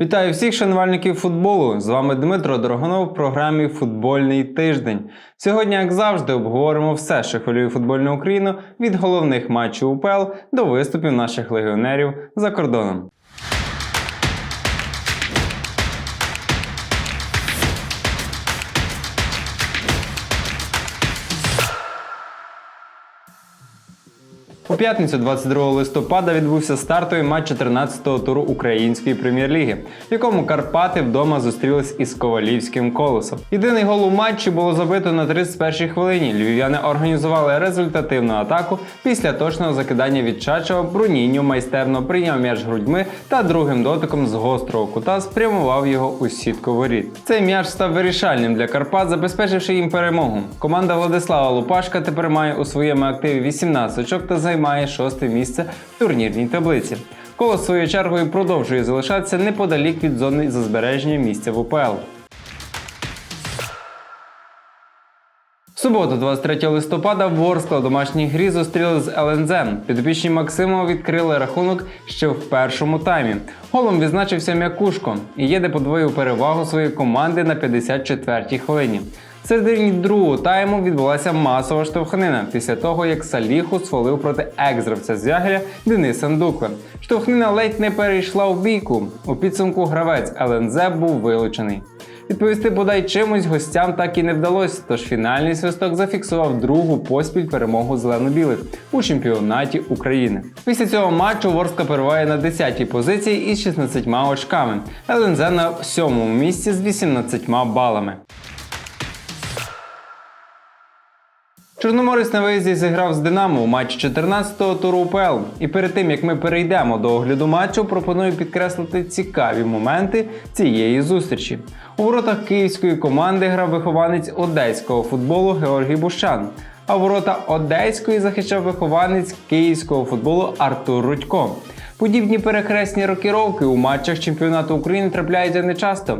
Вітаю всіх шанувальників футболу. З вами Дмитро Дорогонов в програмі Футбольний тиждень. Сьогодні, як завжди, обговоримо все, що хвилює футбольну Україну від головних матчів УПЛ до виступів наших легіонерів за кордоном. У п'ятницю 22 листопада відбувся стартовий матч 14-го туру Української прем'єр-ліги, в якому Карпати вдома зустрілись із Ковалівським колосом. Єдиний гол у матчі було забито на 31-й хвилині. Львів'яни організували результативну атаку після точного закидання від Чачова. Бруніньо майстерно прийняв м'яч грудьми та другим дотиком з гострого кута спрямував його у сітку воріт. Цей м'яч став вирішальним для Карпат, забезпечивши їм перемогу. Команда Владислава Лупашка тепер має у своєму активі 18 очок та займає шосте місце в турнірній таблиці. Коло своєю чергою продовжує залишатися неподалік від зони за збереження місця в УПЛ. В суботу, 23 листопада, Ворскла в домашній грі зустріли з ЛНЗ. Підопічні Максимова відкрили рахунок ще в першому таймі. Голом відзначився Мякушко і єде подвоїв перевагу своєї команди на 54-й хвилині. В середині другого тайму відбулася масова штовхнина після того, як Саліху свалив проти екс-гравця з Ягеля Дениса Ндукве. Штовхнина ледь не перейшла в бійку. У підсумку гравець ЛНЗ був вилучений. Відповісти бодай чимось гостям так і не вдалося, тож фінальний свисток зафіксував другу поспіль перемогу зелено-білих у чемпіонаті України. Після цього матчу Ворска перебуває на 10-й позиції із 16 очками, ЛНЗ на 7-му місці з 18 балами. Чорноморець на виїзді зіграв з Динамо у матчі 14-го туру УПЛ. І перед тим як ми перейдемо до огляду матчу, пропоную підкреслити цікаві моменти цієї зустрічі. У воротах київської команди грав вихованець одеського футболу Георгій Бущан. А ворота одеської захищав вихованець київського футболу Артур Рудько. Подібні перехресні рокіровки у матчах чемпіонату України трапляються нечасто,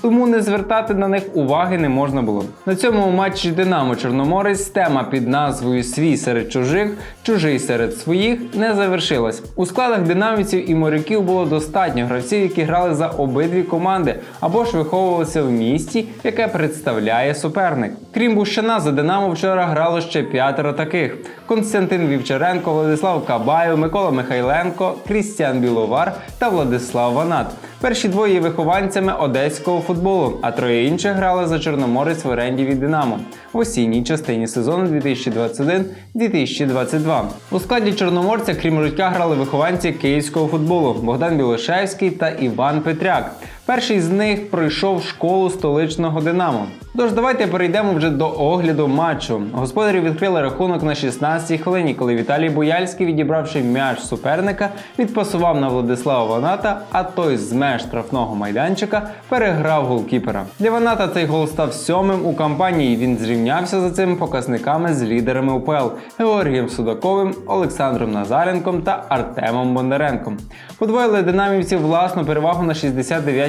тому не звертати на них уваги не можна було. На цьому матчі Динамо Чорноморець тема під назвою Свій серед чужих, чужий серед своїх не завершилась. У складах динамівців і моряків було достатньо гравців, які грали за обидві команди або ж виховувалися в місті, яке представляє суперник. Крім Бущана, за Динамо вчора грало ще п'ятеро таких: Константин Вівчаренко, Владислав Кабаєв, Микола Михайленко, Крістіан Біловар та Владислав Ванат. Перші двоє є вихованцями одеського футболу, а троє інших грали за Чорноморець в оренді від Динамо в осінній частині сезону 2021-2022. У складі Чорноморця, крім Рудька, грали вихованці київського футболу Богдан Білошевський та Іван Петряк. Перший з них пройшов школу столичного Динамо. Тож давайте перейдемо вже до огляду матчу. Господарі відкрили рахунок на 16-й хвилині, коли Віталій Бояльський, відібравши м'яч суперника, відпасував на Владислава Ваната, а той з меж штрафного майданчика переграв голкіпера. Для Ваната цей гол став сьомим у кампанії. Він зрівнявся за цими показниками з лідерами УПЛ Георгієм Судаковим, Олександром Назаренком та Артемом Бондаренком. Подвоїли динамівці власну перевагу на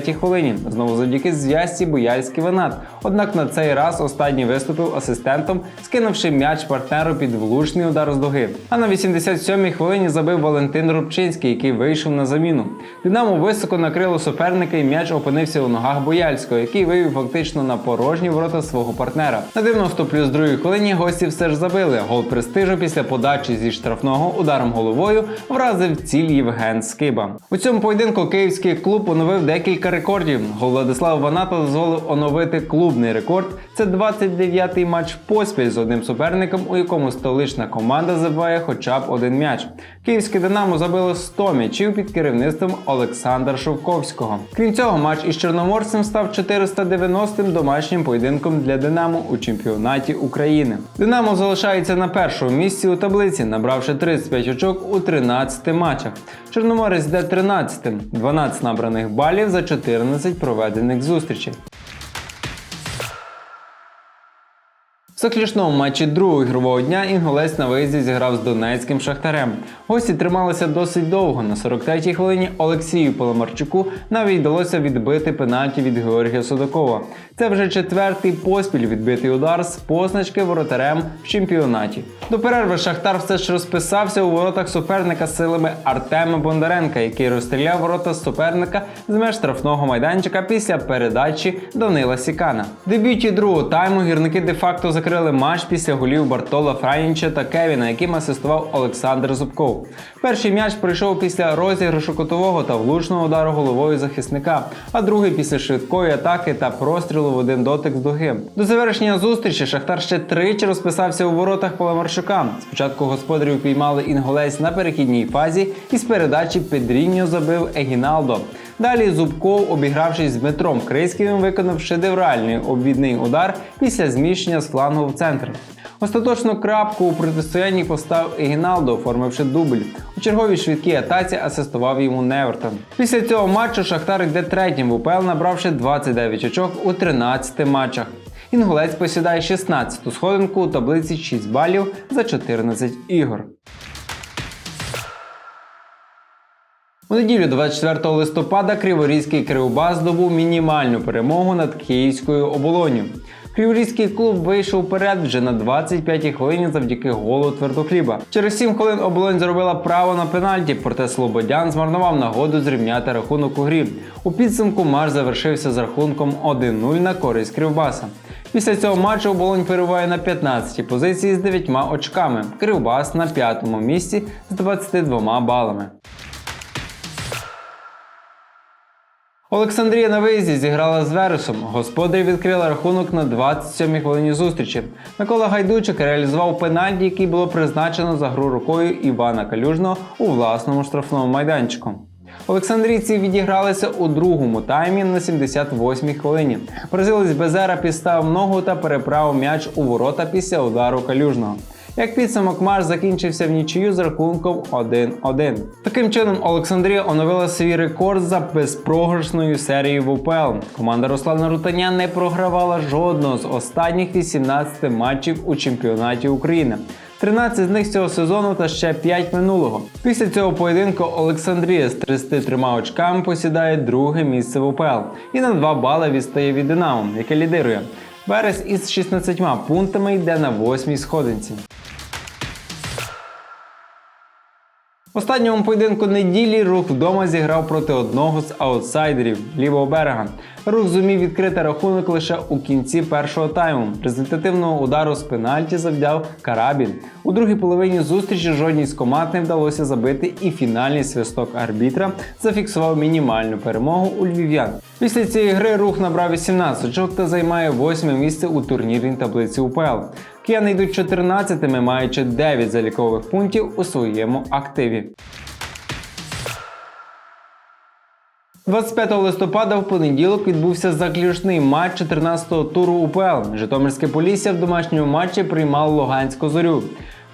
69-й хвилині. Знову завдяки зв'язці Бояльський Ванат. Однак на цей раз останній виступив асистентом, скинувши м'яч партнеру під влучний удар з дуги. А на 87-й хвилині забив Валентин Рубчинський, який вийшов на заміну. Динамо високо накрило суперника і м'яч опинився у ногах Бояльського, який вивів фактично на порожні ворота свого партнера. На 90 плюс другій хвилині гості все ж забили. Гол престижу після подачі зі штрафного ударом головою вразив ціль Євген Скиба. У цьому поєдинку київський клуб оновив декілька рекордів. Владислав Ванато дозволив оновити клубний рекорд. Це 29-й матч поспіль з одним суперником, у якому столична команда забиває хоча б один м'яч. Київське Динамо забило 100 м'ячів під керівництвом Олександра Шовковського. Крім цього, матч із Чорноморцем став 490-м домашнім поєдинком для Динамо у чемпіонаті України. Динамо залишається на першому місці у таблиці, набравши 35 очок у 13 матчах. Чорноморець йде 13-тим, 12 набраних балів за 14 проведених зустрічей. Заключному матчі другого ігрового дня інгулець на виїзді зіграв з донецьким шахтарем. Гості трималися досить довго. На 43-й хвилині Олексію Поломарчуку навіть вдалося відбити пенальті від Георгія Судакова. Це вже четвертий поспіль відбитий удар з позначки воротарем в чемпіонаті. До перерви Шахтар все ж розписався у воротах суперника силами Артема Бондаренка, який розстріляв ворота суперника з меж штрафного майданчика після передачі Данила Сікана. В дебюті другого тайму гірники де-факто закрили матч після голів Бартола Франіча та Кевіна, яким асистував Олександр Зубков. Перший м'яч прийшов після розіграшу котового та влучного удару головою захисника, а другий після швидкої атаки та прострілу в один дотик з дуги. До завершення зустрічі Шахтар ще тричі розписався у воротах Паламарчука. Спочатку господарів піймали інголець на перехідній фазі і з передачі Педріньо забив Егіналдо. Далі Зубков, обігравшись з Дмитром Крисківим, виконав шедевральний обвідний удар після зміщення з флангу в центр. Остаточну крапку у протистоянні поставив Егіналдо, оформивши дубль. У черговій швидкій атаці асистував йому Невертон. Після цього матчу Шахтар йде третім в УПЛ, набравши 29 очок у 13 матчах. Інгулець посідає 16-ту сходинку у таблиці 6 балів за 14 ігор. У неділю 24 листопада Криворізький Кривбас здобув мінімальну перемогу над Київською оболонью. Криворізький клуб вийшов вперед вже на 25-й хвилині завдяки голу твердохліба. Через 7 хвилин оболонь зробила право на пенальті, проте Слободян змарнував нагоду зрівняти рахунок у грі. У підсумку матч завершився з рахунком 1-0 на користь Кривбаса. Після цього матчу оболонь перебуває на 15-й позиції з 9 очками. Кривбас на 5-му місці з 22 балами. Олександрія на виїзді зіграла з Вересом. Господарі відкрили рахунок на 27-й хвилині зустрічі. Микола Гайдучик реалізував пенальті, який було призначено за гру рукою Івана Калюжного у власному штрафному майданчику. Олександрійці відігралися у другому таймі на 78-й хвилині. Бразилець Безера підставив ногу та переправив м'яч у ворота після удару калюжного. Як підсумок матч закінчився в нічию з рахунком 1-1. Таким чином, Олександрія оновила свій рекорд за безпрограшною серією в УПЛ. Команда Руслана Рутаня не програвала жодного з останніх 18 матчів у чемпіонаті України. 13 з них цього сезону та ще 5 минулого. Після цього поєдинку Олександрія з 33 очками посідає друге місце в УПЛ і на 2 бали відстає від Динамо, яке лідирує. Верес із 16 пунктами йде на 8 сходинці. Останньому поєдинку неділі рух вдома зіграв проти одного з аутсайдерів лівого берега. Рух зумів відкрити рахунок лише у кінці першого тайму. Результативного удару з пенальті завдяв Карабін. У другій половині зустрічі жодній з команд не вдалося забити, і фінальний свисток арбітра зафіксував мінімальну перемогу у львів'ян. Після цієї гри рух набрав 18 очок та займає восьме місце у турнірній таблиці УПЛ. Кияни йдуть 14-ми, маючи 9 залікових пунктів у своєму активі. 25 листопада в понеділок відбувся заключний матч 14-го туру УПЛ. Житомирське Полісся в домашньому матчі приймало Луганську зорю.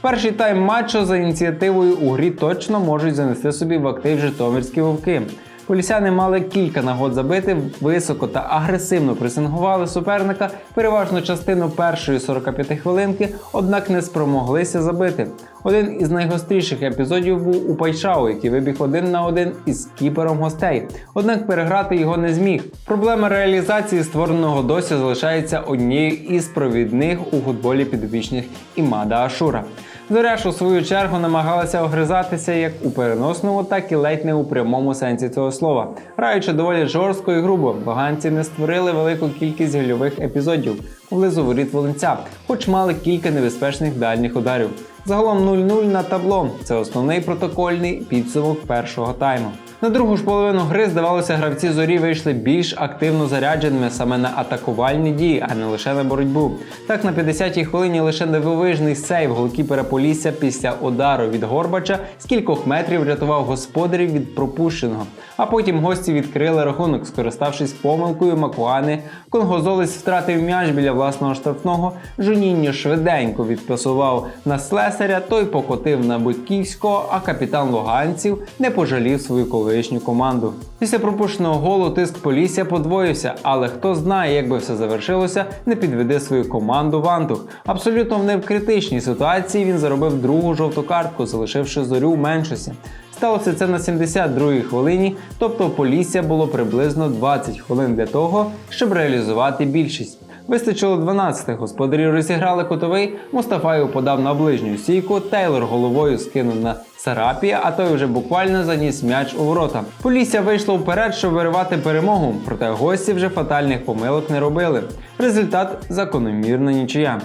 Перший тайм матчу за ініціативою у грі точно можуть занести собі в актив Житомирські вовки. Полісяни мали кілька нагод забити, високо та агресивно пресингували суперника переважно частину першої 45 хвилинки, однак не спромоглися забити. Один із найгостріших епізодів був у Пайшау, який вибіг один на один із кіпером гостей. Однак переграти його не зміг. Проблема реалізації створеного досі залишається однією із провідних у футболі підопічних Імада Ашура. Зоряш у свою чергу намагалася огризатися як у переносному, так і ледь не у прямому сенсі цього слова. Граючи доволі жорстко і грубо, поганці не створили велику кількість гольових епізодів поблизу воріт Волинця, хоч мали кілька небезпечних дальніх ударів. Загалом 0-0 на табло. Це основний протокольний підсумок першого тайму. На другу ж половину гри, здавалося, гравці зорі вийшли більш активно зарядженими саме на атакувальні дії, а не лише на боротьбу. Так на 50-й хвилині лише дивовижний сейв голкіпера Полісся після удару від Горбача з кількох метрів врятував господарів від пропущеного. А потім гості відкрили рахунок, скориставшись помилкою Макуани. Конгозолець втратив м'яч біля власного штрафного. Жуніньо швиденько відпасував на слесаря, той покотив на Будьківського, а капітан Луганців не пожалів свою колишню колишню команду. Після пропущеного голу тиск Полісся подвоївся, але хто знає, як би все завершилося, не підведе свою команду Вантух. Абсолютно не в критичній ситуації він заробив другу жовту картку, залишивши зорю в меншості. Сталося це на 72-й хвилині, тобто Полісся було приблизно 20 хвилин для того, щоб реалізувати більшість. Вистачило 12 господарі розіграли кутовий, Мустафаєв подав на ближню стійку, Тейлор головою скинув на Сарапія, а той вже буквально заніс м'яч у ворота. Полісся вийшло вперед, щоб виривати перемогу, проте гості вже фатальних помилок не робили. Результат закономірна нічия.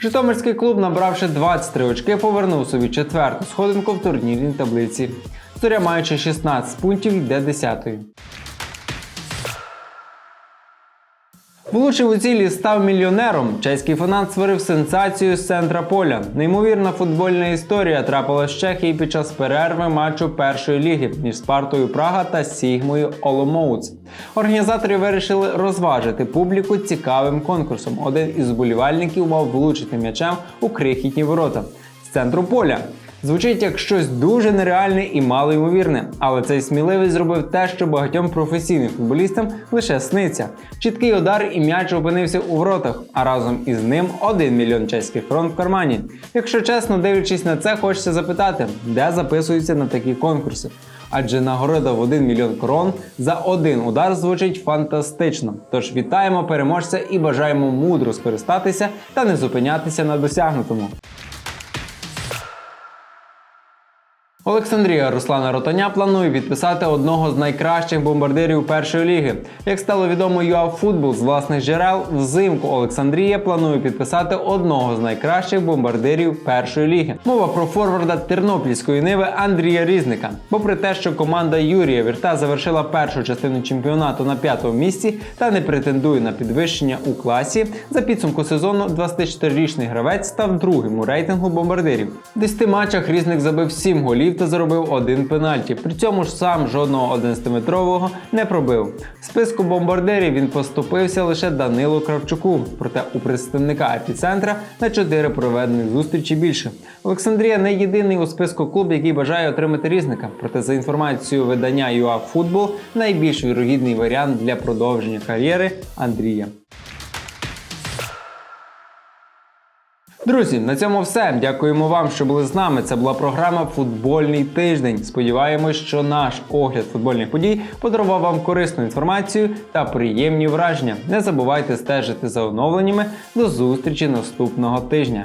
Житомирський клуб, набравши 23 очки, повернув собі четверту сходинку в турнірній таблиці. Зоря, маючи 16 пунктів, йде 10-ю. Влучив у цілі став мільйонером. Чеський фанат створив сенсацію з центра поля. Неймовірна футбольна історія трапилась в Чехії під час перерви матчу першої ліги між Спартою Прага та Сігмою Оломоуц. Організатори вирішили розважити публіку цікавим конкурсом. Один із вболівальників мав влучити м'ячем у крихітні ворота з центру поля. Звучить як щось дуже нереальне і малоймовірне, але цей сміливий зробив те, що багатьом професійним футболістам лише сниться. Чіткий удар і м'яч опинився у воротах, а разом із ним 1 мільйон чеських крон в кармані. Якщо чесно, дивлячись на це, хочеться запитати, де записуються на такі конкурси. Адже нагорода в 1 мільйон крон за один удар звучить фантастично. Тож вітаємо переможця і бажаємо мудро скористатися та не зупинятися на досягнутому. Олександрія Руслана Ротаня планує підписати одного з найкращих бомбардирів першої ліги. Як стало відомо ЮАФутбол з власних джерел, взимку Олександрія планує підписати одного з найкращих бомбардирів першої ліги. Мова про форварда тернопільської ниви Андрія Різника. Попри те, що команда Юрія Вірта завершила першу частину чемпіонату на п'ятому місці та не претендує на підвищення у класі, за підсумку сезону 24-річний гравець став другим у рейтингу бомбардирів. В 10 матчах Різник забив 7 голів та заробив один пенальті. При цьому ж сам жодного 11-метрового не пробив. В списку бомбардирів він поступився лише Данилу Кравчуку. Проте у представника епіцентра на 4 проведених зустрічі більше. Олександрія не єдиний у списку клуб, який бажає отримати різника. Проте за інформацією видання UAFootball, найбільш вірогідний варіант для продовження кар'єри Андрія. Друзі, на цьому все. Дякуємо вам, що були з нами. Це була програма Футбольний тиждень. Сподіваємось, що наш огляд футбольних подій подарував вам корисну інформацію та приємні враження. Не забувайте стежити за оновленнями. До зустрічі наступного тижня.